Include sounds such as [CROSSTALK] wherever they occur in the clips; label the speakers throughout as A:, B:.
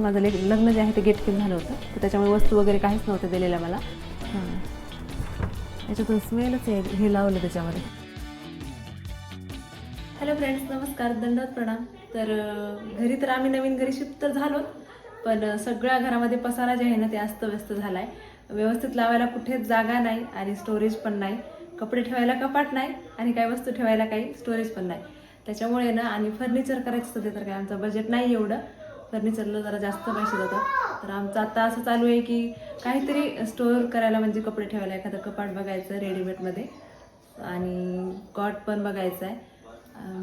A: माझं ले- लग्न जे आहे ते गेट झालं होतं. तर त्याच्यामुळे वस्तू वगैरे काहीच नव्हतं दिलेल्या मला. हां. याच्यातून स्मेलच आहे हे लावलं त्याच्यामध्ये. हॅलो फ्रेंड्स नमस्कार. दंडवत प्रणाम. तर घरी तर आम्ही नवीन घरी शिफ्ट तर झालो पण सगळ्या घरामध्ये पसारा जे आहे ना ते अस्तव्यस्त झाला आहे व्यवस्थित लावायला कुठेच जागा नाही आणि स्टोरेज पण नाही. कपडे ठेवायला कपाट नाही आणि काही वस्तू ठेवायला काही स्टोरेज पण नाही. त्याच्यामुळे ना आणि फर्निचर करायचं सध्या तर काय आमचं बजेट नाही एवढं. फर्निचरला जरा जास्त पैसे जातात तर आमचं आता असं चालू आहे की काहीतरी स्टोअर करायला म्हणजे कपडे ठेवायला एखादं कपाट बघायचं रेडीमेडमध्ये आणि कॉट पण बघायचं आहे.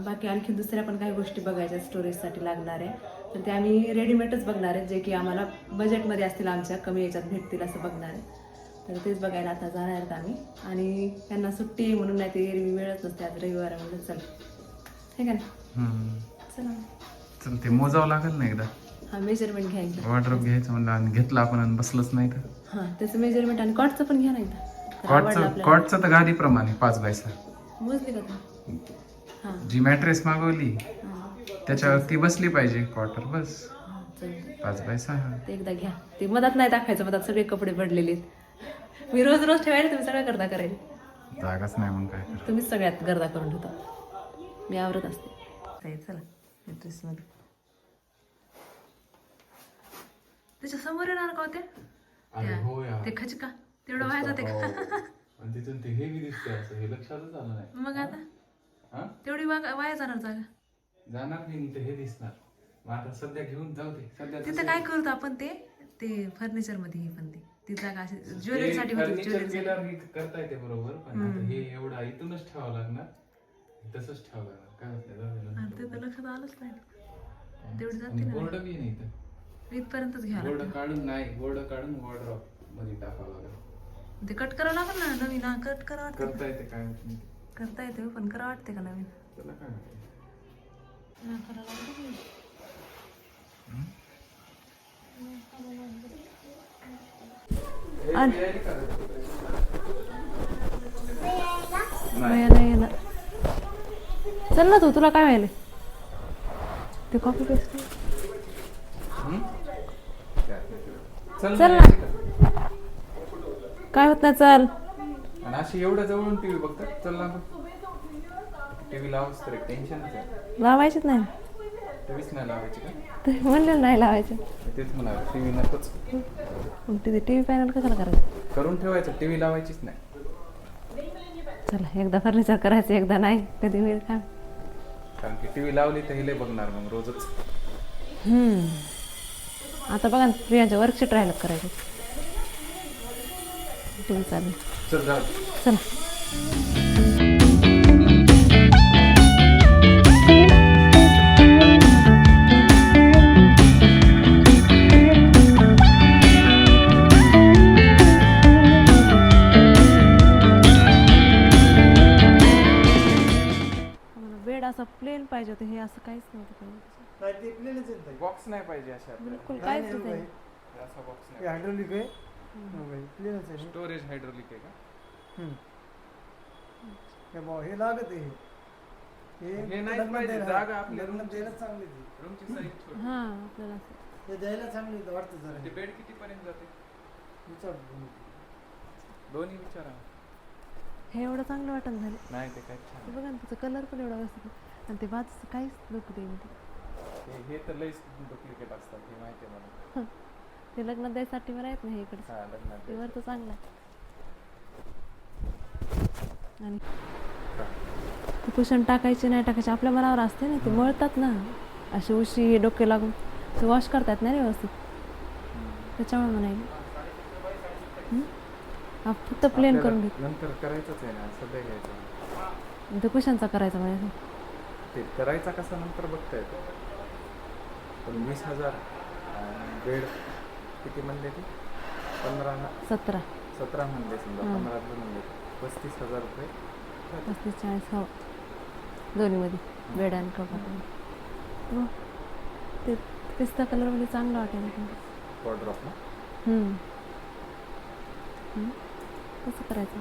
A: बाकी आणखी दुसऱ्या पण काही गोष्टी बघायच्या स्टोरेजसाठी लागणाऱ्या तर ते आम्ही रेडीमेडच बघणार आहेत जे की आम्हाला बजेटमध्ये असतील आमच्या कमी याच्यात भेटतील असं बघणार आहे. तर तेच बघायला आता जाणार आहेत आम्ही. आणि त्यांना सुट्टी आहे म्हणून नाही ते एरवी वेळच नसते आज रविवार आहे म्हणून चल. हे का ना. चला.
B: चल ते मोजावं लागेल ना एकदा.
A: हां मेजरमेंट घ्यायचं.
B: वॉर्ड्रॉप घ्यायचं म्हणलं आणि घेतलं आपण आणि बसलंच नाही तर.
A: हां त्याचं मेजरमेंट आणि कॉटचं पण घ्या नाही तर. आवडलं
B: कॉटचं
A: आपल्याला
B: कॉटचं तर गादीप्रमाणे पाच बाय सहा.
A: मोजली का तू? हां.
B: जी मॅट्रेस मागवली
A: हां.
B: त्याच्यावर ती बसली पाहिजे क्वार्टर बस.
A: हां
B: पाच बाय सहा.
A: ते एकदा घ्या. ते मधात नाही टाकायचं मधात सगळे कपडे पडलेले आहेत. मी रोज रोज ठेवायला तुम्ही सगळ्या करता करायला
B: जागाच नाही मग काय
A: तुम्हीच सगळ्यात गर्दा करून ठेवता. मी आवरत असते. चला ड्रेसमध्ये त्याच्यासमोर येणार का होते
C: अरे हो यार.
A: ते खचका तेवढं व्हायचं जाते का?
C: आणि तिथून ते हेवी दिसते असं हे लक्षातच आलं नाही.
A: मग आता?
C: हा?
A: तेवढी वाग- वाया जाणार जागा.
C: जाणार नाही ते हे दिसणार. मग आता सध्या घेऊन जाऊ दे. सध्या
A: तिथं काय करतो आपण ते? ते फर्निचरमध्ये हे पण ते. ती जागा अशी ज्वेलरी साठी होती
C: फर्निचर
A: ज्वेलरी
C: केल्यावर हे करता येते बरोबर पण आता हे एवढा इथूनच ठेवावं लागणार. तसंच ठेवावं लागणार. काय होत जाऊ दे.
A: ते तर लक्षात आलंच नाही. तेवढी जाते
C: आणि
A: ना.
C: बोर्ड बी नाही इथं?
A: इथपर्यंतच घ्यावं
C: बोर्ड काढून नाही बोर्ड काढून वॉर्ड्रॉपमध्ये टाकावं लागेल.
A: ते कट करावं लागेल ना नवीन? हा कट करा वाटते.
C: करता येते काय नाही.
A: करता येते हो, पण करा वाटते का नवीन?
C: त्याला काय
A: नाही. चल ना तू तुला काय व्हायला ते कॉपी पेस्ट
C: चल
A: चल
C: ना?
A: काय होत नाही चल.
C: आणि अशी एवढ्या जवळून टीव्ही बघतात चल ना टीव्ही लावच तर टेन्शनच आहे.
A: लावायचीच नाही.
C: टीव्हीच नाही लावायची का?
A: ते म्हणलेलं नाही लावायचं.
C: तेच म्हणाल टीव्ही नकोच.
A: मग ते टी व्ही पॅनल कशाला करायचं?
C: करून ठेवायचं टीव्ही लावायचीच नाही.
A: चला एकदा फर्निचर करायचं एकदा नाही कधी होईल काय?
C: कारण की टीव्ही लावली तर हिले बघणार मग रोजच.
A: हम्म. आता बघा ना प्रियांच्या वर्कशीट राहिलं करायचं? टी व्ही चालू
C: चल. बॉक्स नाही पाहिजे अशा आपल्याला.
A: बिलकुल नाही
C: असा बॉक्स नाही.
D: हायड्रोलिक आहे. हो भाई, clearच आहे.
C: स्टोरेज हायड्रोलिक आहे का?
D: हम्म. हे हे लागत आहे. हे
C: हे नाही
D: लग्नात
C: पाहिजे,
D: द्यायला-
C: जागा आपल्या
D: लग्नात
C: room ची.
D: द्यायला चांगली ती.
C: रूमची साईज [LAUGHS] छोटी.
A: हा आपल्याला असं.
D: हे द्यायला चांगली होतं वाटतं जरा.
C: ते बेड किती पर्यंत जाते?
D: विचार.
C: दोन्ही विचारा.
A: हे एवढं चांगलं वाटत झालं.
C: नाही ते काय
A: ते
C: छान
A: बघा ना त्याचा कलर पण एवढा व्यवस्थित आहे. आणि ते बाजूचं काहीच नको ते
C: हे- हे तर लईच डुप्लिकेट असतात हे माहिती आहे मला.
A: ते लग्नात द्यायसाठी बरं आहेत ना हे इकडचं.
C: हा लग्नात
A: ते वर तर चांगलं आहे. आणि ते कुशन टाकायचे नाही टाकायचे आपल्या मनावर असते ना ते मळतात ना. अशी उशी डोके लागून ते वॉश करतात ना रे व्यवस्थित. त्याच्यामुळे म्हणायला? हा? फक्त प्लेन करून घेत.
C: नंतर करायचंच आहे ना सध्या घ्यायचं.
A: ते कुशनचा करायचा म्हणायचं.
C: ते करायचा कसा नंतर बघता येतो वीस हजार बेड किती म्हणले ते? पंधरा ना?
A: सतरा.
C: सतरा म्हणले समजा. पंधरातलं म्हणले. पस्तीस हजार रुपये.
A: पस्तीस चाळीस हो. दोन्हीमध्ये बेड आणि कपाट हो. ते पिस्ता कलरमध्ये चांगलं वाटेल
C: वॉर्ड्रॉप ना?
A: हम्म. हम्म. कसं करायचं?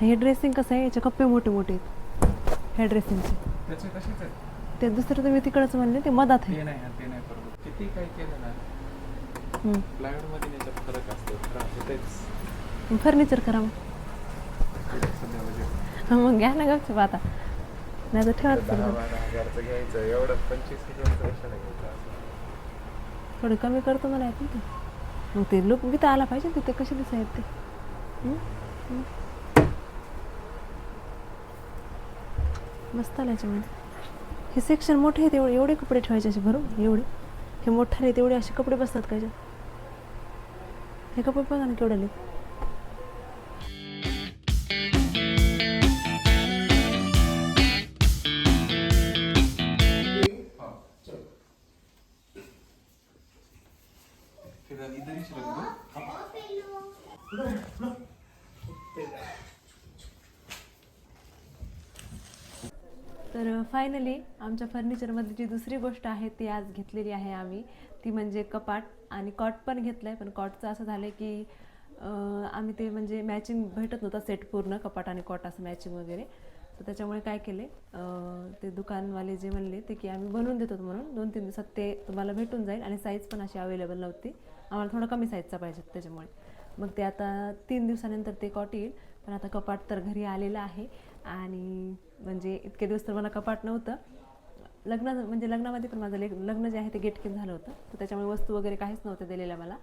A: हे ड्रेसिंग कसं आहे? याचे कप्पे मोठे मोठे आहेत ह्या ड्रेसिंगचे
C: त्याचे कसेच आहेत.
A: ते दुसरं तुम्ही तिकडच म्हणले ते मधात आहे.
C: ते नाही हा, ते नाही बरोबर. किती काय केलं ना
A: हम्म.
C: प्लायवूडमध्ये याच्यात फरक असतो होतेच
A: फर्निचर करा मग.
C: सध्या म्हणजे
A: हा, मग घ्या ना गपचूप आता. नाही तर ठेवा
C: दहा बारा हजारचं घ्यायचं एवढं पंचवीस हजारचं कशाला घ्यायचं असं?
A: थोडी कमी करतो मला येते ते. मग ते लुक बी तर आला पाहिजे तिथे कसे दिसायत ते? हम्म? हम्म. मस्त आलं याच्यामध्ये हे सेक्शन मोठे आहेत एवढे एवढे कपडे ठेवायचे असे भरून. एवढे. हे मोठ्याने तेवढे असे कपडे बसतात का हे कपडे बघा ना केवढे फायनली आमच्या फर्निचरमध्ये जी दुसरी गोष्ट आहे ती आज घेतलेली आहे आम्ही. ती म्हणजे कपाट आणि कॉट पण घेतलं आहे पण कॉटचं असं झालं की आम्ही ते म्हणजे मॅचिंग भेटत नव्हता सेट पूर्ण कपाट आणि कॉट असं मॅचिंग वगैरे. तर त्याच्यामुळे काय केले ते दुकानवाले जे म्हणले ते की आम्ही बनवून देतो म्हणून दोन तीन दिवसात ते तुम्हाला भेटून जाईल आणि साईज पण अशी अवेलेबल नव्हती. आम्हाला थोडं कमी साईजचा पाहिजे त्याच्यामुळे. मग ते आता तीन दिवसानंतर ते कॉट येईल. पण आता कपाट तर घरी आलेलं आहे आणि म्हणजे इतके दिवस तर मला कपाट नव्हतं. लग्न म्हणजे लग्नामध्ये पण माझं लेग लग्न जे आहे ते गेटकिन झालं होतं. तर त्याच्यामुळे वस्तू वगैरे काहीच नव्हतं दिलेल्या मला.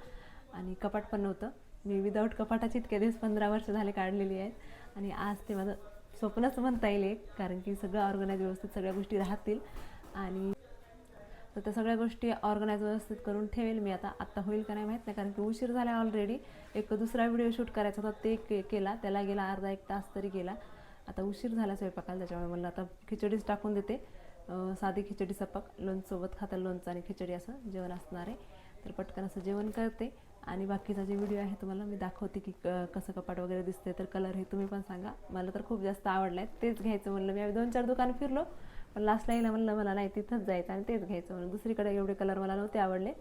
A: आणि कपाट पण नव्हतं. मी विदाऊट कपाटाची इतके दिवस पंधरा वर्ष झाले काढलेली आहेत. आणि आज ते माझं स्वप्नच म्हणता येईल एक कारण की सगळं ऑर्गनाईज व्यवस्थित सगळ्या गोष्टी राहतील. आणि तर त्या सगळ्या गोष्टी ऑर्गनाईज व्यवस्थित करून ठेवेल मी आता. आत्ता होईल का नाही माहीत नाही कारण की उशीर झाला ऑलरेडी एक दुसरा व्हिडिओ शूट करायचा होता ते के केला. त्याला गेला अर्धा एक तास तरी गेला. आता उशीर झाला स्वयंपाकाला त्याच्यामुळे मला आता खिचडीच टाकून देते. साधी खिचडी सपाक लोणसोबत खाता लोणचं आणि खिचडी असं जेवण असणार आहे. तर पटकन असं जेवण करते. आणि बाकीचा जे व्हिडिओ आहे तुम्हाला मी दाखवते की क- कसं कपाट वगैरे दिसते तर कलर हे तुम्ही पण सांगा. मला तर खूप जास्त आवडलं आहे. तेच घ्यायचं म्हणलं मी. आम्ही दोन चार दुकान फिरलो पण लास्टला येईल म्हणलं मला नाही तिथंच जायचं आणि तेच घ्यायचं म्हणलं. दुसरीकडे एवढे कलर मला नव्हते आवडले.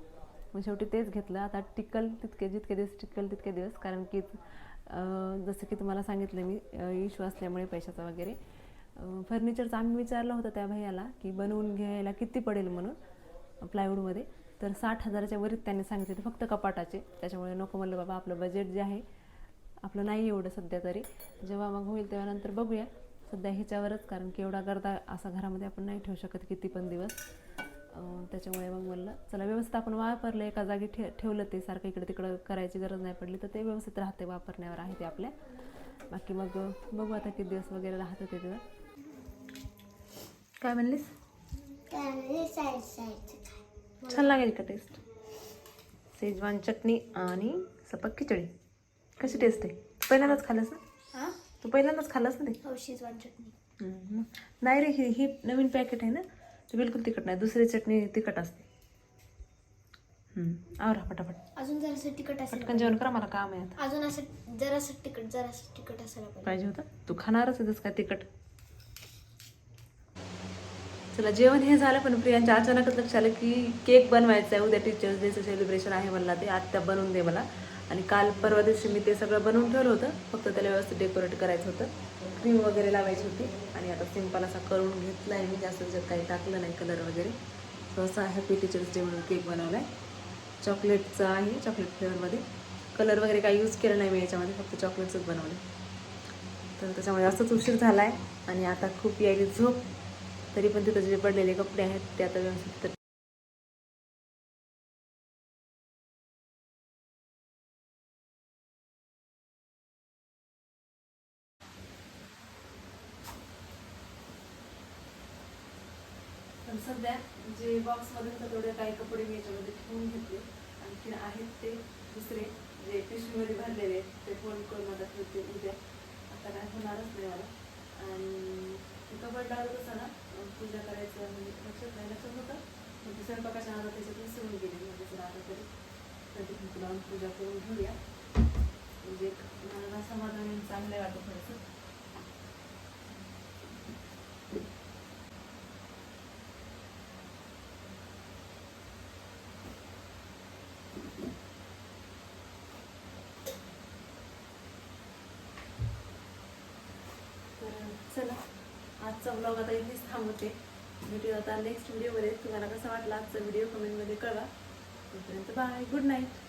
A: मग शेवटी तेच घेतलं. आता टिकल तितके जितके दिवस टिकल तितके दिवस. कारण की जसं की तुम्हाला सांगितलं मी इश्यू असल्यामुळे पैशाचा वगैरे. फर्निचरचा आम्ही विचारलं होतं त्या भैयाला की बनवून घ्यायला किती पडेल म्हणून प्लायवूडमध्ये तर साठ हजाराच्या वरीत त्यांनी सांगितले ते फक्त कपाटाचे. त्याच्यामुळे नको म्हणलं बाबा आपलं बजेट जे आहे आपलं नाही एवढं सध्या तरी. जेव्हा मग होईल तेव्हा नंतर बघूया. सध्या ह्याच्यावरच कारण की एवढा गर्दा असा घरामध्ये आपण नाही ठेवू शकत किती पण दिवस. त्याच्यामुळे मग म्हणलं चला व्यवस्थित आपण वापरलं एका जागी ठे ठेवलं ते सारखं इकडे तिकडं करायची गरज नाही पडली तर ते व्यवस्थित राहते वापरण्यावर आहे ते आपल्या. बाकी मग बघू आता किती दिवस वगैरे राहतं ते तिथं. काय म्हणलीस? छान लागेल का टेस्ट शेजवान चटणी आणि सपक खिचडी. कशी टेस्ट आहे? पहिल्यांदाच खाल्लंस ना? तू पहिल्यांदाच खाल्लंस ना ते?
E: शेजवान चटणी.
A: हम्म. नाही रे ही ही नवीन पॅकेट आहे ना? ते बिलकुल तिखट नाही. दुसरी चटणी तिखट असते. आवरा पटापट.
E: अजून जरासं तिखट असेल
A: पटकन जेवण करा मला काम आहे आता.
E: अजून असं जरासं तिखट जरासं तिखट असायला पाहिजे.
A: पाहिजे होतं. तू खाणारच आहे काय तिखट? चला जेवण हे झालं पण प्रियांच्या अचानकच लक्ष आलं की केक बनवायचा आहे. उद्या टीचर्स डेचं सेलिब्रेशन आहे मला ते. आत्या बनवून दे मला. आणि काल परवा दिवशी मी ते सगळं बनवून ठेवलं होतं. फक्त त्याला व्यवस्थित डेकोरेट करायचं होतं. क्रीम वगैरे लावायची होती. आणि आता सिंपल असा करून घेतला आहे मी. जास्त त्याच्यात काही टाकलं नाही कलर वगैरे. तो असा हॅपी टीचर्स डे म्हणून केक बनवला आहे. चॉकलेटचा आहे चॉकलेट फ्लेवरमध्ये कलर वगैरे काही यूज केलं नाही मी याच्यामध्ये. फक्त चॉकलेट्सच बनवले तर त्याच्यामुळे असंच उशीर झाला आहे आणि आता खूप यायली झोप. तरी पण तिथं जे पडलेले कपडे आहेत ते आता व्यवस्थित पण सध्या जे बॉक्समधून तर तेवढे काही कपडे मी याच्यामध्ये ठेवून घेतले. आणखी आहेत ते दुसरे जे पिशवीमध्ये भरलेले आहेत ते फोन करून मला ठेवते उद्या. आता काय होणारच नाही मला. आणि ते कपड लावलं ना पूजा करायचं म्हणजे लक्षात नाही लक्षात होतं. मग ते स्वयंपाकाच्या नादात त्याच्यातून विसरून गेले म्हणजे जर आता तरी कधी तुला पूजा करून घेऊया. म्हणजे मला समाधान चांगलं वाटतं थोडंसं. आजचा ब्लॉग आता इथेच थांबवते. व्हिडिओ आता नेक्स्ट व्हिडिओमध्ये तुम्हाला कसा वाटला आजचा व्हिडिओ कमेंटमध्ये कळवा. तोपर्यंत बाय गुड नाईट